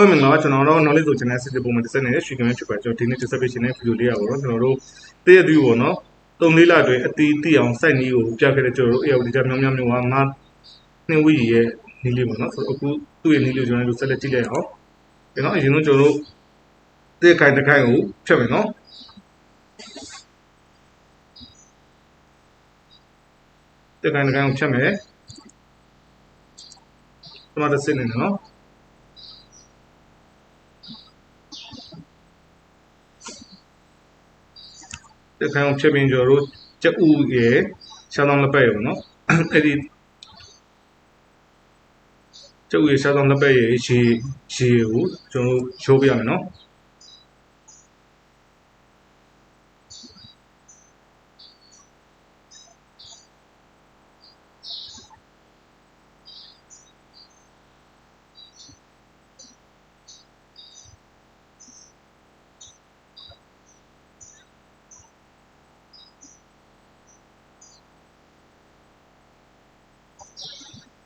ဟုတ်မင်္ဂလာပါကျွန်တော်တို့ knowledge ဆို channel စစ်တဲ့ပုံမှာတစ်စက်နေတဲ့ရွှေကမြဖြစ်ပါကျွန်တော်ဒီနေ့တစ်စက်ပေးရှင်တဲ့ဗီဒီယိုလေးရပါတော့ကျွန်တော်တို့တည့်ရသည်ပေါ့နော်၃လေးလအတွင်းအတီးတီအောင်စိုက်နည်းကိုပြခဲ့တဲ့ကျွန်တော်တို့အေယောဒီကြမြောင်းမြောင်းမျိုးကငါနှင်းဝီရဲ့နည်းလေးပေါ့နော်ဆိုတော့အခုသူ့ရဲ့နည်းလေးကျွန်တော်တို့ဆက်လက်ကြည့်လိုက်အောင်ကျွန်တော်အရင်ဆုံးကျွန်တော်တို့တည့်ခိုင်တစ်ခိုင်ကိုဖြတ်မယ်နော်တည့်ခိုင်တစ်ခိုင်ကိုဖြတ်မယ်ဒီမှာတစ်စက်နေနော် တခါအောင်ဖြစ်ပင်ကျော်တို့ကျက်ဥရဲ့ရှားတောင်းလက်ပတ်ရပေါ့နော်အဲ့ဒီကျက်ဥရဲ့ရှားတောင်းလက်ပတ်ရဲ့ရေရေကိုကျွန်တော်တို့ချိုးပြရမယ်နော်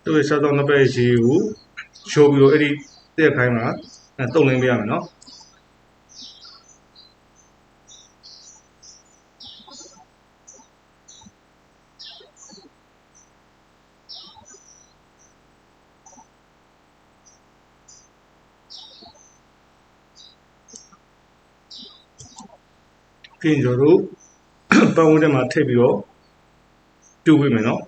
သူ့ရဲ့ရှားတောင်းလက်ပတ်ရဲ့ရေကိုချိုးပြီးတော့အဲ့ဒီတဲ့ခိုင်းမှာအဲတုံလင်းပြရမယ်နော်ပြင်ကျော်တို့ပတ်ဝန်းကျင်မှာထည့်ပြီးတော့တူပေးမယ်နော်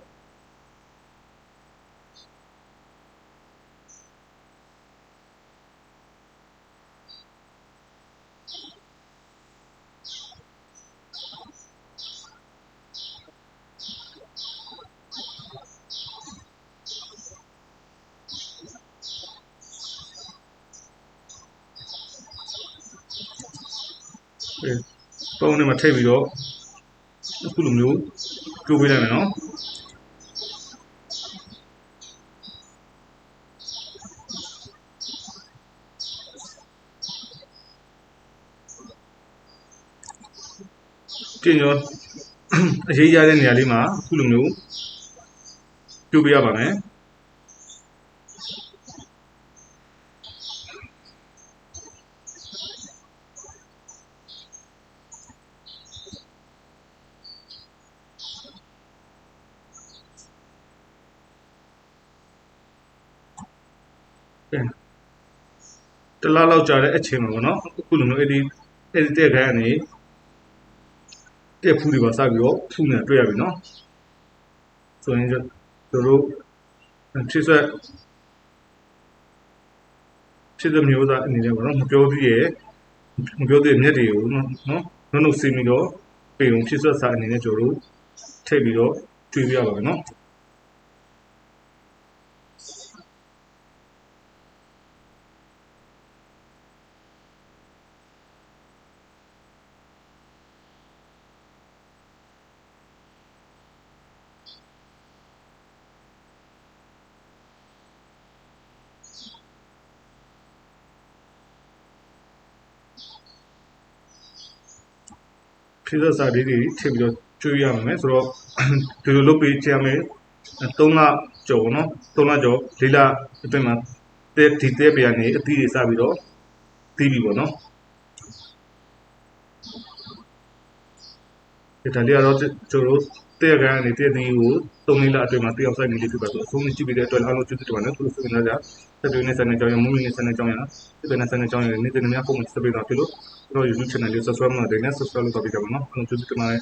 ပုံနဲ့မှာထည့်ပြီးတော့အခုလိုမျိုးကျိုးပေးလိုက်မယ်နော်ပြင်ရောအရေးရတဲ့နေရာလေးမှာအခုလိုမျိုးကျိုးပေးရပါမယ် တလားလောက်ကြာတဲ့အချိန်မှာပေါ့နော်အခုလိုမျိုးအဲ့ဒီအဲ့ဒီတဲ့ခိုင်းကနေတဲ့ဖူးတွေပါစပြီးတော့ဖူးနေတွေ့ရပြီနော်ဆိုရင်တို့တို့ဖြစ်ဆက်ဖြစ်တဲ့မျိုးသားအနေနဲ့ပေါ့နော်မပြောသေးရဲ့မပြောသေးတဲ့မျက်တွေကိုနော်နော်နှုတ်နှုတ်စီးပြီးတော့ပေုံဖြစ်ဆက်စာအနေနဲ့ကျွန်တော်တို့ထည့်ပြီးတော့ကျွေးပြရပါမယ်နော် ဖြစ်သက်စာလေးတွေထည့်ပြီးတော့ကျွေးရမယ်ဆိုတော့ဒီလိုလုပ်ပေးချင်မယ်3လကျော်ပေါ့နော်3လကျော်4လအတွင်းမှာတဲ့ဒီတဲ့ပြန်နေအသီးတွေစပြီးတော့တီးပြီပေါ့နော်ဒီတလေးကတော့ကျွန်တော်တို့တဲ့ကနေတဲ့ဒီကို3လအတွင်းမှာတယောက်ဆိုင်နေလေးဖြစ်ပါဆိုအဆုံးကြည့်ပြီးတဲ့အတွက်အားလုံးကျေးဇူးတင်ပါတယ်သူတို့စိတ်နာကြတဲ့တွေနဲ့ဆန်နေကြောင်းရမုံမင်းနဲ့ဆန်နေကြောင်းရတဲ့နဲ့ဆန်နေကြောင်းရနေ့တနေ့များပုံမှန်စပေးတာဖြစ်လို့ ကျွန်တော် YouTube channel လေး subscribe လုပ်နေတယ် subscribe လုပ်တော့ပြကြပါနော်အားလုံးကျေးဇူးတင်ပါတယ်